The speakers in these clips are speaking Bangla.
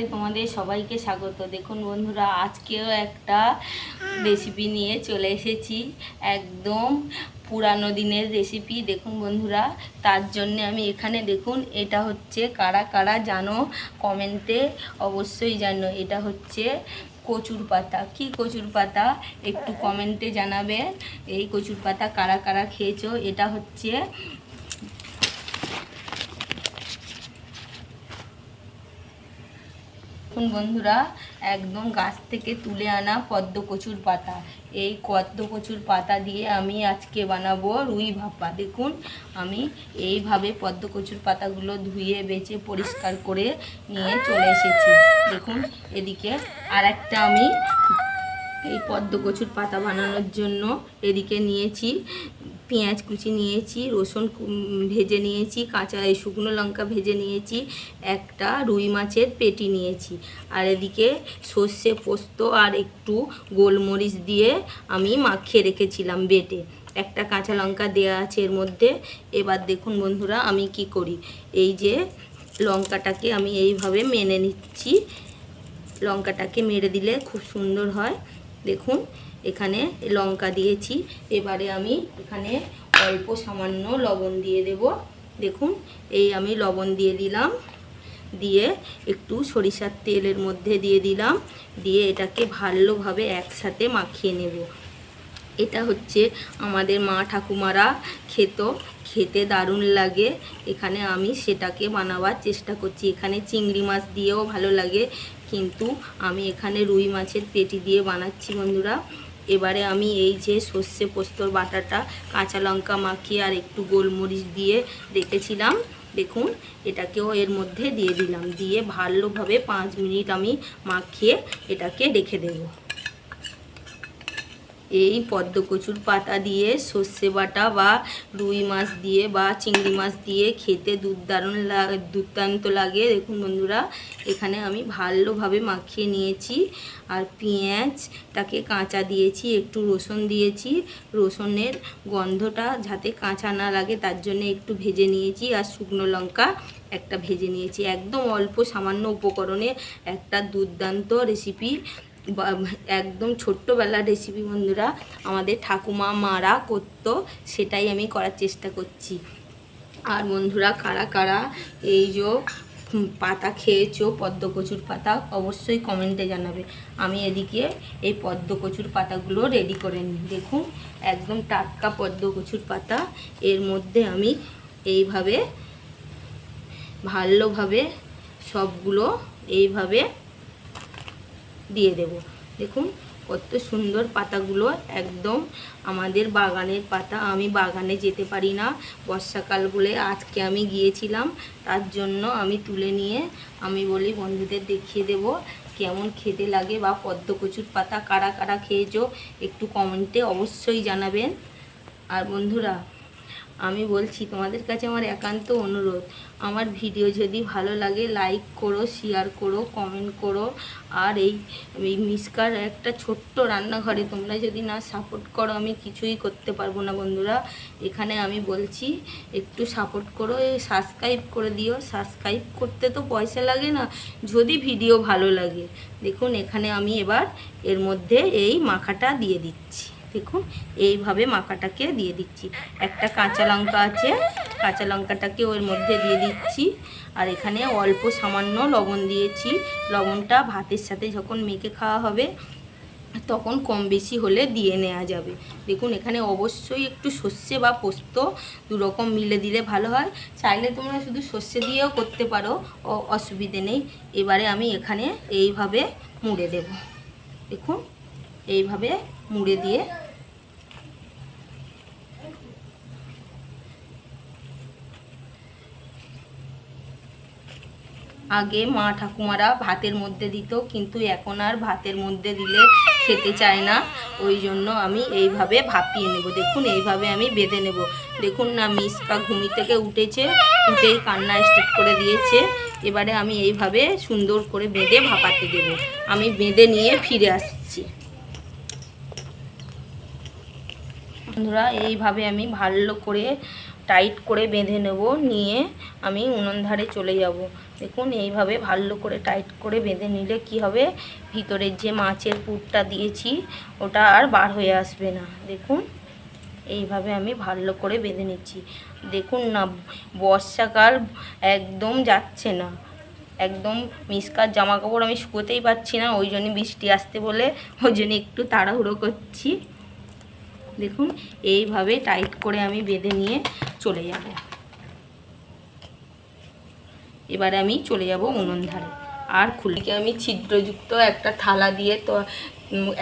তোমাদের সবাইকে স্বাগত। দেখুন বন্ধুরা, আজকেও একটা রেসিপি নিয়ে চলে এসেছি। একদম পুরানো দিনের রেসিপি দেখুন বন্ধুরা, তার জন্য আমি এখানে দেখুন, এটা হচ্ছে কারা কারা জানো? কমেন্টে অবশ্যই জানো। এটা হচ্ছে কচুর পাতা। কি কচুর পাতা? একটু কমেন্টে জানাবে। এই কচুর পাতা কারা কারা খেয়েছো? এটা হচ্ছে দেখুন বন্ধুরা, একদম গাছ থেকে তুলে আনা পদ্ম কচুর পাতা। এই পদ্ম কচুর পাতা দিয়ে আমি আজকে বানাবো রুই ভাপা। দেখুন, আমি এইভাবে পদ্ম কচুর পাতাগুলো ধুয়ে বেছে পরিষ্কার করে নিয়ে চলে এসেছি। দেখুন, এদিকে আর একটা আমি এই পদ্ম কচুর পাতা বানানোর জন্য এদিকে নিয়েছি পেঁয়াজ কুচি নিয়েছি, রসুন ভেজে নিয়েছি, কাঁচা এই শুকনো লঙ্কা ভেজে নিয়েছি, একটা রুই মাছের পেটি নিয়েছি। আর এদিকে সর্ষে পোস্ত আর একটু গোলমরিচ দিয়ে আমি মাখিয়ে রেখেছিলাম বেটে। একটা কাঁচা লঙ্কা দেওয়া আছে এর মধ্যে। এবার দেখুন বন্ধুরা আমি কি করি। এই যে লঙ্কাটাকে আমি এইভাবে মেনে নিচ্ছি। লঙ্কাটাকে মেরে দিলে খুব সুন্দর হয়। দেখুন, এখানে লঙ্কা দিয়েছি। এবারে আমি এখানে অল্প সামান্য লবণ দিয়ে দেব। দেখুন, এই আমি লবণ দিয়ে দিলাম। দিয়ে একটু সরিষার তেলের মধ্যে দিয়ে দিলাম। দিয়ে এটাকে ভালোভাবে একসাথে মাখিয়ে নেব। এটা হচ্ছে আমাদের মা ঠাকুমারা খেত, খেতে দারুণ লাগে। এখানে আমি সেটাকে বানাবার চেষ্টা করছি। এখানে চিংড়ি মাছ দিয়েও ভালো লাগে, কিন্তু আমি এখানে রুই মাছের পেটি দিয়ে বানাচ্ছি বন্ধুরা। এবারে আমি এই যে সর্ষে পোস্তর বাটাটা কাঁচা লঙ্কা মাখিয়ে আর একটু গোলমরিচ দিয়ে রেখেছিলাম। দেখুন, এটাকেও এর মধ্যে দিয়ে দিলাম। দিয়ে ভালোভাবে পাঁচ মিনিট আমি মাখিয়ে এটাকে রেখে দেবো। এই পদ্ম কচুর পাতা দিয়ে সর্ষে বাটা বা রুই মাছ দিয়ে বা চিংড়ি মাছ দিয়ে খেতে দুর্দারুণ দুর্দান্ত লাগে। দেখুন বন্ধুরা, এখানে আমি ভালোভাবে মাখিয়ে নিয়েছি। আর পেঁয়াজটাকে কাঁচা দিয়েছি, একটু রসুন দিয়েছি। রসুনের গন্ধটা যাতে কাঁচা না লাগে, তার জন্য একটু ভেজে নিয়েছি। আর শুকনো লঙ্কা একটা ভেজে নিয়েছি। একদম অল্প সামান্য উপকরণে একটা দুর্দান্ত রেসিপি একদম ছোট্টবেলার রেসিপি বন্ধুরা, আমাদের ঠাকুমা মারা করতো, সেটাই আমি করার চেষ্টা করছি। আর বন্ধুরা, কারা কারা এই যে পাতা খেয়েছো, পদ্ম কচুর পাতা, অবশ্যই কমেন্টে জানাবে। আমি এদিকে এই পদ্ম কচুর পাতাগুলো রেডি করে নিই। দেখুন, একদম টাটকা পদ্ম কচুর পাতা। এর মধ্যে আমি এইভাবে, ভালোভাবে সবগুলো এইভাবে দিয়ে দেব। দেখুন, কত সুন্দর পাতাগুলো একদম আমাদের বাগানের পাতা। আমি বাগানে যেতে পারি না, বর্ষাকাল বলে আজকে আমি গিয়েছিলাম। তার জন্য আমি তুলে নিয়ে আমি বলি, বন্ধুদের দেখিয়ে দেব, কেমন খেতে লাগে বা পদ্ম কচুর পাতা কারা কারা খেয়েছো? একটু কমেন্টে অবশ্যই জানাবেন। আর বন্ধুরা আমি বলছি, তোমাদের কাছে আমার একান্ত অনুরোধ। আমার ভিডিও যদি ভালো লাগে লাইক করো শেয়ার করো কমেন্ট করো। আর এই মিসকার একটা ছোট্ট রান্নাঘরে তোমরা যদি না সাপোর্ট করো, আমি কিছুই করতে পারব না বন্ধুরা। এখানে আমি বলছি, একটু সাপোর্ট করো সাবস্ক্রাইব করে দিও। সাবস্ক্রাইব করতে তো পয়সা লাগে না, যদি ভিডিও ভালো লাগে। দেখুন, এখানে আমি এবার এর মধ্যে এই মাখাটা দিয়ে দিচ্ছি। দেখুন, এইভাবে মাখাটাকে দিয়ে দিচ্ছি। একটা কাঁচা লঙ্কা আছে, কাঁচা লঙ্কাটাকে ওর মধ্যে দিয়ে দিচ্ছি। আর এখানে অল্প সামান্য লবণ দিয়েছি। লবণটা ভাতের সাথে যখন মেখে খাওয়া হবে, তখন কম বেশি হলে দিয়ে নেওয়া যাবে। দেখুন, এখানে অবশ্যই একটু সর্ষে বা পোস্ত দু রকম মিলে দিলে ভালো হয়। চাইলে তোমরা শুধু সর্ষে দিয়েও করতে পারো অসুবিধে নেই। এবারে আমি এখানে এইভাবে মুড়ে দেব। দেখুন, এইভাবে মুড়ে দিয়ে আগে মা ঠাকুমারা ভাতের মধ্যে দিত, কিন্তু এখন আর ভাতের মধ্যে দিলে খেতে চায় না। ওই জন্য আমি এইভাবে ভাপিয়ে নেব। দেখুন, এইভাবে আমি বেঁধে নেব। দেখুন না মিসকা ঘুমি থেকে উঠেছে, উঠেই কান্না স্টার্ট করে দিয়েছে। এবারে আমি এইভাবে সুন্দর করে বেঁধে ভাপাতে দেব। আমি বেঁধে নিয়ে ফিরে আসছি। বন্ধুরা, এইভাবে আমি ভালো করে, টাইট করে বেঁধে নেব। নিয়ে আমি উনুন ধারে চলে যাব। দেখুন, এইভাবে ভালো করে টাইট করে বেঁধে নিলে কি হবে? ভিতরের যে মাছের পুরটা দিয়েছি, ওটা আর বার হয়ে আসবে না। দেখুন, এইভাবে আমি ভালো করে বেঁধে নিচ্ছি। দেখুন না, বর্ষাকাল একদম যাচ্ছে না। একদম মিসকার জামা কাপড় আমি শুকোতেই পারছি না, ওই জন্য বৃষ্টি আসতে বলে ওই জন্য একটু তাড়াহুড়ো করছি। দেখুন, এইভাবে টাইট করে আমি বেঁধে নিয়ে চলে যাব। এবারে আমি চলে যাব উনুন ধারে। আর খুলিকে আমি ছিদ্রযুক্ত একটা থালা দিয়ে তো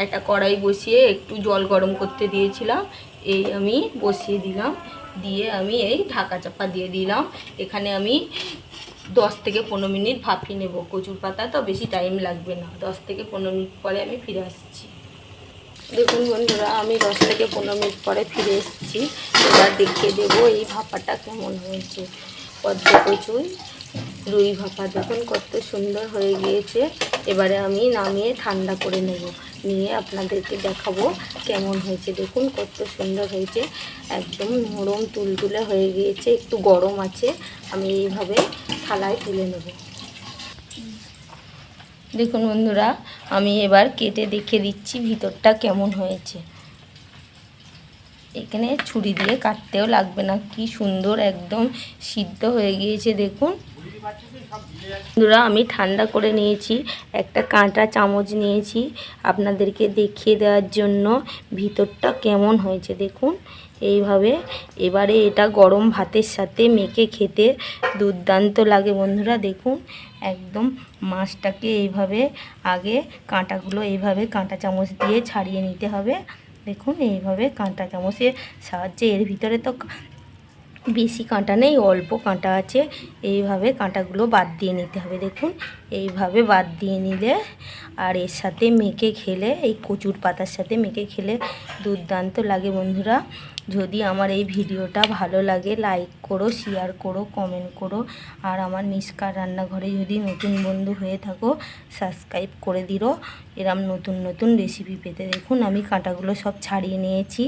একটা কড়াই বসিয়ে একটু জল গরম করতে দিয়েছিলাম। এই আমি বসিয়ে দিলাম, দিয়ে আমি এই ঢাকা চাপা দিয়ে দিলাম। এখানে আমি দশ থেকে পনেরো মিনিট ভাপিয়ে নেব। কচুর পাতা তো বেশি টাইম লাগবে না। দশ থেকে পনেরো মিনিট পরে আমি ফিরে আসছি। দেখুন বন্ধুরা, আমি দশ থেকে পনেরো মিনিট পরে ফিরে এসেছি। এবার দেখিয়ে দেবো এই ভাপাটা কেমন হয়েছে। পদ্ম কচুই। রুই ভাপা দেখুন কত সুন্দর হয়ে গিয়েছে। এবারে আমি নামিয়ে ঠান্ডা করে নেব। নিয়ে আপনাদেরকে দেখাবো কেমন হয়েছে। দেখুন কত সুন্দর হয়েছে। একদম নরম তুলতুলে হয়ে গিয়েছে। একটু গরম আছে। আমি এইভাবে থালায় তুলে নেব। দেখুন বন্ধুরা, আমি এবার কেটে দেখে দিচ্ছি ভিতরটা কেমন হয়েছে। এখানে ছুরি দিয়ে কাটতেও লাগবে না। কি সুন্দর একদম সিদ্ধ হয়ে গিয়েছে। দেখুন। বন্ধুরা, আমি ঠান্ডা করে নিয়েছি, একটা কাঁটা চামচ নিয়েছি আপনাদেরকে দেখিয়ে দেওয়ার জন্য। ভিতরটা কেমন হয়েছে দেখুন। এইভাবে এবারে এটা গরম ভাতের সাথে মেখে খেতে দুর্দান্ত লাগে বন্ধুরা, দেখুন। একদম মাছটাকে এইভাবে আগে কাঁটাগুলো এইভাবে কাঁটা চামচ দিয়ে ছাড়িয়ে নিতে হবে। দেখুন, এইভাবে কাঁটা চামচের সাহায্যে এর ভিতরে তো বেশি কাঁটা নেই, অল্প কাঁটা আছে। এইভাবে কাঁটাগুলো বাদ দিয়ে নিতে হবে, দেখুন। এইভাবে বাদ দিয়ে নিলে আর এর সাথে মেখে খেলে, এই কচুর পাতার সাথে মেখে খেলে দুর্দান্ত লাগে বন্ধুরা। যদি আমার এই ভিডিওটা ভালো লাগে লাইক করো শেয়ার করো কমেন্ট করো। আর আমার মিসকার রান্নাঘরে যদি নতুন বন্ধু হয়ে থাকো সাবস্ক্রাইব করে দিও এরম নতুন নতুন রেসিপি পেতে দেখুন। আমি কাঁটাগুলো সব ছাড়িয়ে নিয়েছি।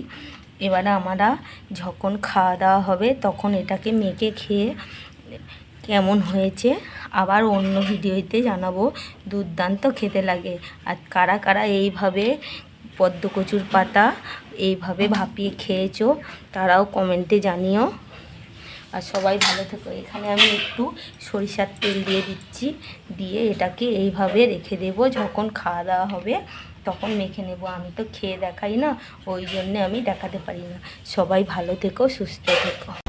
এবারে আমরা যখন খাওয়া দাওয়া হবে, তখন এটাকে মেখে খেয়ে কেমন হয়েছে, আবার অন্য ভিডিওতে জানাব। দুর্দান্ত খেতে লাগে। আর কারা কারা এইভাবে পদ্ম কচুর পাতা এইভাবে ভাপিয়ে খেয়েছো, তারাও কমেন্টে জানিও। আর সবাই ভালো থেকো। এখানে আমি একটু সরিষার তেল দিয়ে দিচ্ছি, দিয়ে এটাকে এইভাবে রেখে দেবো। যখন খাওয়া দাওয়া হবে, তখন মেখে নেব। আমি তো খেয়ে দেখাই না, ওই জন্যে আমি দেখাতে পারি না। সবাই ভালো থেকো, সুস্থ থেকো।